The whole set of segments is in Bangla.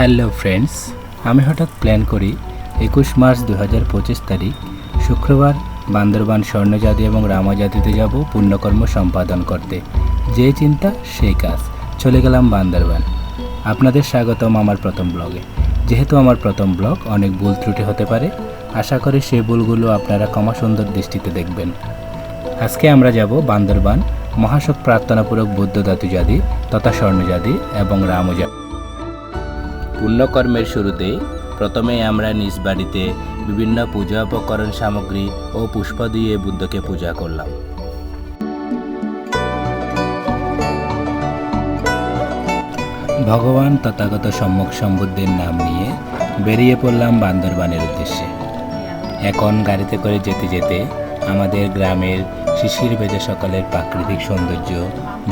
হ্যালো ফ্রেন্ডস, আমি হঠাৎ প্ল্যান করি একুশ মার্চ দু হাজার পঁচিশ তারিখ শুক্রবার বান্দরবান স্বর্ণজাতি এবং রামাজাতিতে যাব পুণ্যকর্ম সম্পাদন করতে। যে চিন্তা, সেই কাজ। চলে গেলাম বান্দরবান। আপনাদের স্বাগতম আমার প্রথম ব্লগে। যেহেতু আমার প্রথম ব্লগ, অনেক ভুল ত্রুটি হতে পারে। আশা করি সেই ভুলগুলো আপনারা ক্ষমা সুন্দর দৃষ্টিতে দেখবেন। আজকে আমরা যাব বান্দরবান মহাশোক প্রার্থনাপূরক বৌদ্ধ ধাতুজাতি তথা স্বর্ণজাতি এবং রামজাতি। পুণ্যকর্মের শুরুতেই প্রথমে আমরা নিজ বাড়িতে বিভিন্ন পূজা উপকরণ সামগ্রী ও পুষ্প দিয়ে বুদ্ধকে পূজা করলাম। ভগবান তথাগত সম্মুখ সম্বুদ্ধের নাম নিয়ে বেরিয়ে পড়লাম বান্দরবানের উদ্দেশ্যে। এখন গাড়িতে করে যেতে যেতে আমাদের গ্রামের শিশির বেজে সকলের প্রাকৃতিক সৌন্দর্য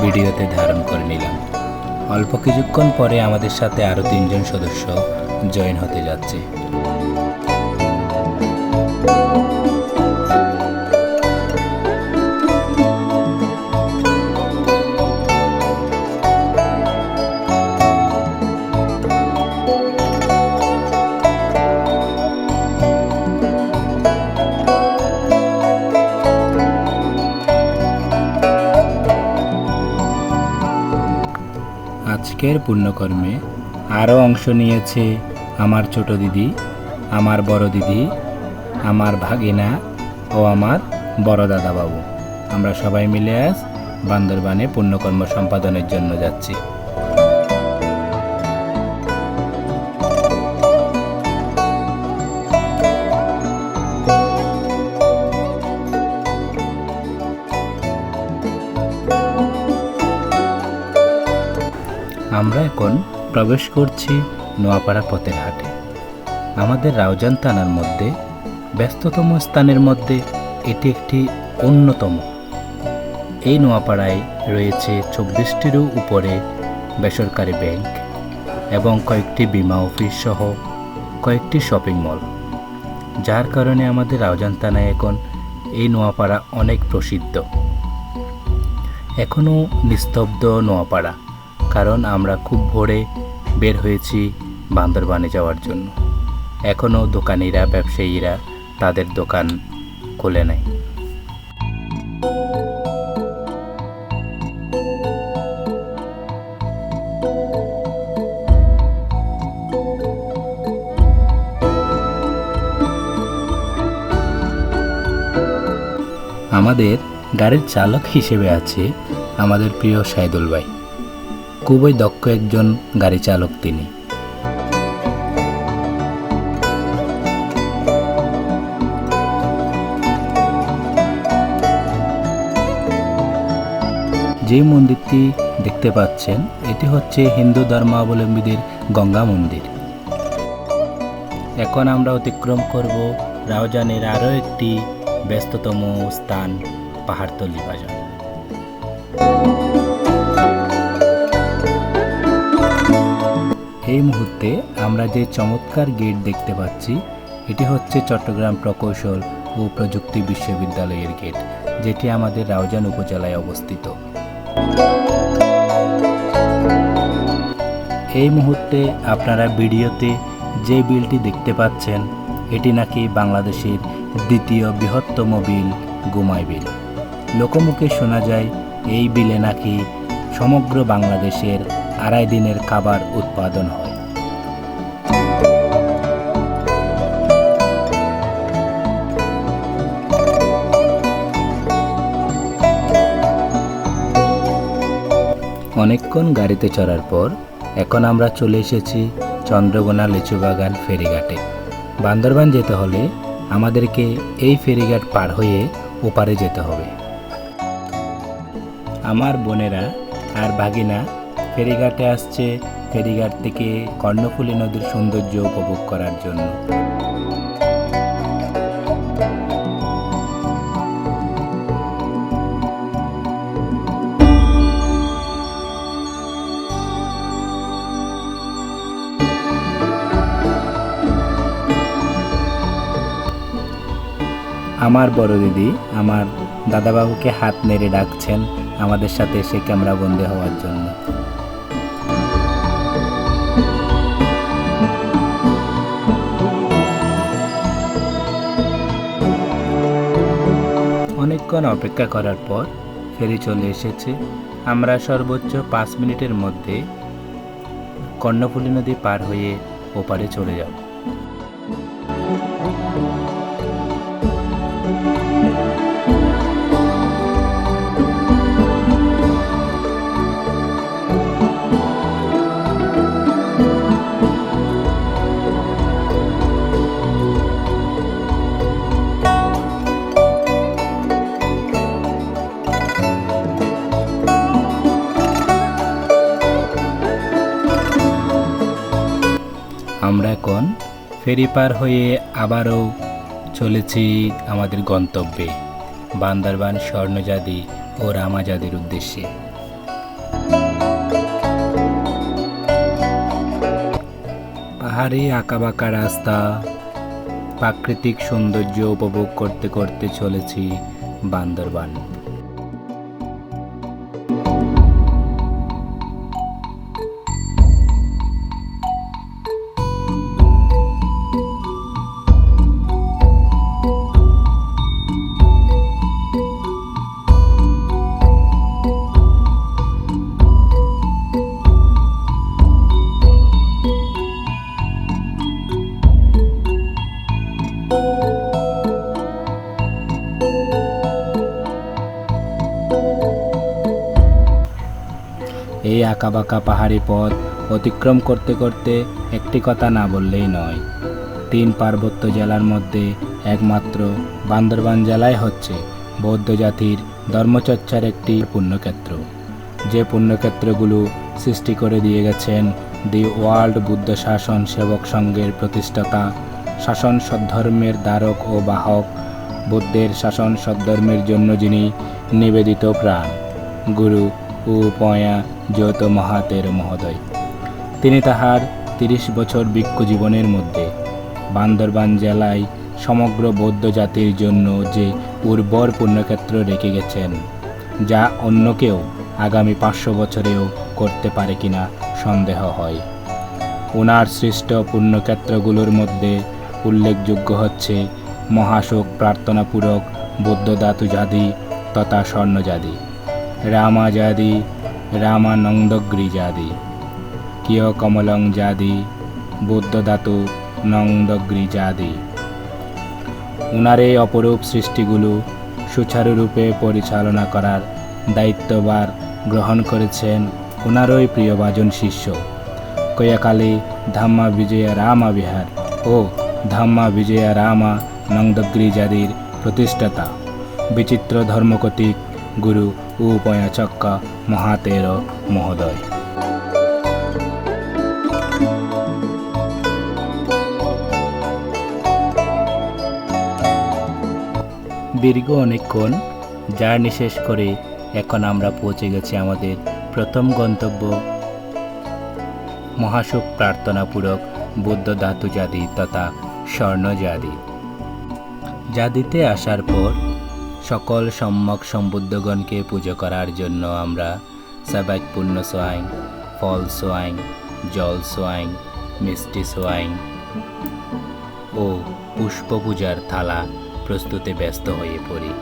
ভিডিওতে ধারণ করে নিলাম। অল্প কিছুক্ষণ পরে আমাদের সাথে আরও তিনজন সদস্য জয়েন হতে যাচ্ছে। আজকের পুণ্যকর্মে আরও অংশ নিয়েছে আমার ছোট দিদি, আমার বড় দিদি, আমার ভাগিনা ও আমার বড় দাদাবাবু। আমরা সবাই মিলে আজ বান্দরবানে পুণ্যকর্ম সম্পাদনের জন্য যাচ্ছি। এখন প্রবেশ করছি নোয়াপাড়া পথের হাটে, আমাদের রাউজান থানার মধ্যে, ব্যস্ততম স্থানের মধ্যে এটি একটি অন্যতম। এই নোয়াপাড়ায় রয়েছে চব্বিশটিরও উপরে বেসরকারি ব্যাংক এবং কয়েকটি বিমা অফিস সহ কয়েকটি শপিং মল। যার কারণে আমাদের রাউজান থানায় এখন এই নোয়াপাড়া অনেক প্রসিদ্ধ। এখনও নিস্তব্ধ নোয়াপাড়া। কারণ আমরা খুব ভোরে বের হয়েছি বান্দরবানে যাওয়ার জন্য। এখনও দোকানিরা, ব্যবসায়ীরা তাদের দোকান খুলে নেয় আমাদের গাড়ির চালক হিসেবে আছে আমাদের প্রিয় সাইদুল ভাই। খুবই দক্ষ একজন গাড়ি চালক তিনি। যে মন্দিরটি দেখতে পাচ্ছেন, এটি হচ্ছে হিন্দু ধর্মাবলম্বীদের গঙ্গা মন্দির। এখন আমরা অতিক্রম করব রাউজানের আরও একটি ব্যস্ততম স্থান, পাহাড়তলি বাজার। এই মুহূর্তে আমরা যে চমৎকার গেট দেখতে পাচ্ছি, এটি হচ্ছে চট্টগ্রাম প্রকৌশল ও প্রযুক্তি বিশ্ববিদ্যালয়ের গেট যেটি আমাদের রাউজান উপজেলায় অবস্থিত। এই মুহূর্তে আপনারা ভিডিওতে যে বিলটি দেখতে পাচ্ছেন, এটি নাকি বাংলাদেশের দ্বিতীয় বৃহত্তম বিল, গুমাই বিল। লোকমুখে শোনা যায়, এই বিলে নাকি সমগ্র বাংলাদেশের আড়াই দিনের খাবার উৎপাদন হয়। অনেকক্ষণ গাড়িতে চড়ার পর এখন আমরা চলে এসেছি চন্দ্রগোনা লিচু বাগান ফেরিঘাটে। বান্দরবান যেতে হলে আমাদেরকে এই ফেরিঘাট পার হয়ে ওপারে যেতে হবে। আমার বোনেরা আর ভাগিনা ফেরিঘাটে আসছে, ফেরিঘাট থেকে কর্ণফুলী নদীর সৌন্দর্য উপভোগ করার জন্য। আমার বড় দিদি, আমার দাদাবাবুকে হাত নেড়ে ডাকছেন, আমাদের সাথে এসে ক্যামেরা বন্দি হওয়ার জন্য। কিছুক্ষণ অপেক্ষা করার পর ফেরি চলে এসেছে। আমরা সর্বোচ্চ পাঁচ মিনিটের মধ্যে কর্ণফুলী নদী পার হয়ে ওপারে চলে যাব। ফেরি পার হয়ে আবারও চলেছি আমাদের গন্তব্যে, বান্দরবান স্বর্ণজাদি ও রামাজাদির উদ্দেশ্যে। পাহাড়ি আঁকাবাঁকা রাস্তা, প্রাকৃতিক সৌন্দর্য উপভোগ করতে করতে চলেছি বান্দরবান। এই আঁকাবাঁকা পাহাড়ি পথ অতিক্রম করতে করতে একটি কথা না বললেই নয়। তিন পার্বত্য জেলার মধ্যে একমাত্র বান্দরবান জেলায় হচ্ছে বৌদ্ধ জাতির ধর্মচর্চার একটি পুণ্যক্ষেত্র। যে পুণ্যক্ষেত্রগুলো সৃষ্টি করে দিয়ে গেছেন দি ওয়ার্ল্ড বুদ্ধ শাসন সেবক সংঘের প্রতিষ্ঠাতা শাসন সদ্ধর্মের দ্বারক ও বাহক, বুদ্ধের শাসন সদ্ধর্মের জন্য যিনি নিবেদিত প্রাণ, গুরু ও পয়া যত মহাতের মহোদয়। তিনি তাহার তিরিশ বছর ভিক্ষু জীবনের মধ্যে বান্দরবান জেলায় সমগ্র বৌদ্ধ জাতির জন্য যে উর্বর পুণ্যক্ষেত্র রেখে গেছেন, যা অন্য কেউ আগামী পাঁচশো বছরেও করতে পারে কিনা সন্দেহ হয়। ওনার সৃষ্ট পুণ্যক্ষেত্রগুলোর মধ্যে উল্লেখযোগ্য হচ্ছে মহাশোক প্রার্থনাপূরক বৌদ্ধ ধাতুজাদি তথা স্বর্ণজাদি রামাজাদি রামানন্দগ্রী জাদি কিয় কমলং জাদি বৌদ্ধ ধাতু নন্দগ্রী জাদি। উনার এই অপরূপ সৃষ্টিগুলো সুচারুরূপে পরিচালনা করার দায়িত্ববার গ্রহণ করেছেন ওনারই প্রিয়ভাজন শিষ্য, কয়াকালী ধাম্মা বিজয়া রামা বিহার ও ধাম্মা, বিজয়া, রামা, নন্দগ্রী জাদির প্রতিষ্ঠাতা। বিচিত্র ধর্মকতিক গুরু উপয়া চক্কা মহাতের মহোদয়। দীর্ঘ অনেকক্ষণ জার্নি শেষ করে এখন আমরা পৌঁছে গেছি আমাদের প্রথম গন্তব্য। মহাশোক প্রার্থনাপূরক বুদ্ধ ধাতু জাতি তথা স্বর্ণ জাদি জাদিতে আসার পর সকল সম্যক সম্বুদ্ধগণকে পুজো করার জন্য আমরা সাবাক পূর্ণ সোয়াইং ফল সোয়াইং জল সোয়াইং মিষ্টি সোয়াইং ও পুষ্প পূজার থালা প্রস্তুতে ব্যস্ত হয়ে পড়ি।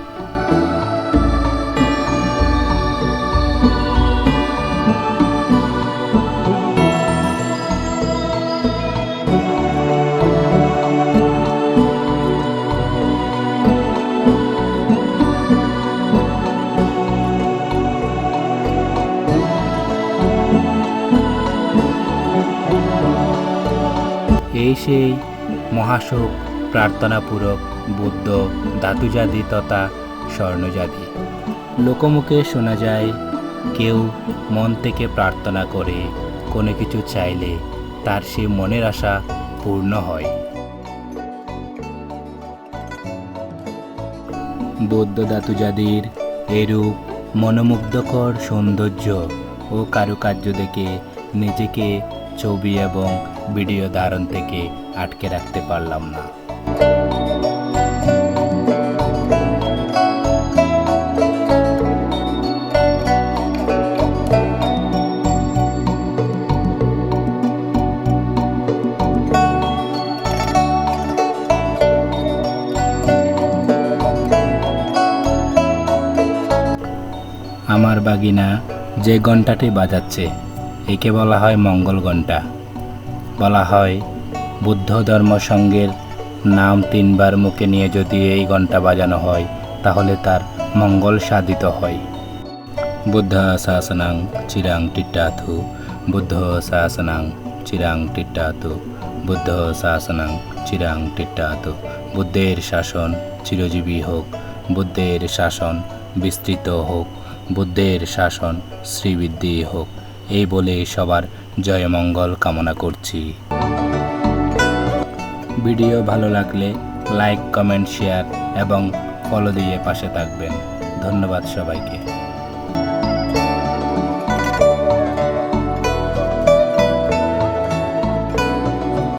এই সেই মহাশোক, প্রার্থনাপূরক, বুদ্ধ ধাতুজাতি তথা স্বর্ণজাতি লোকমুখে শোনা যায়, কেউ মন থেকে প্রার্থনা করে, কোনো কিছু চাইলে তার সে মনের আশা পূর্ণ হয়। বৌদ্ধ ধাতুজাতির এরূপ মনোমুগ্ধকর সৌন্দর্য ও কারুকার্য দেখে নিজেকে ছবি এবং ভিডিও ধারণ থেকে আটকে রাখতে পারলাম না। আমার বাগিনা যে ঘণ্টাটি বাজাচ্ছে, একে বলা হয় মঙ্গল ঘণ্টা। বলা হয়, বুদ্ধ ধর্ম সঙ্গের নাম তিনবার মুখে নিয়ে যদি এই ঘণ্টা বাজানো হয়, তাহলে তার মঙ্গল সাধিত হয়। বুদ্ধ শাসনাং চিরাং টিট্টাথু, বুদ্ধ শাসনাং চিরাং টিট্টাথু, বুদ্ধ শাসনাং চিরাং টিট্টাথু। বুদ্ধের শাসন চিরজীবী হোক, বুদ্ধের শাসন বিস্তৃত হোক, বুদ্ধের শাসন শ্রীবৃদ্ধি হোক, এই বলে সবার জয়মঙ্গল কামনা করছি। ভিডিও ভালো লাগলে লাইক, কমেন্ট, শেয়ার এবং ফলো দিয়ে পাশে থাকবেন। ধন্যবাদ সবাইকে।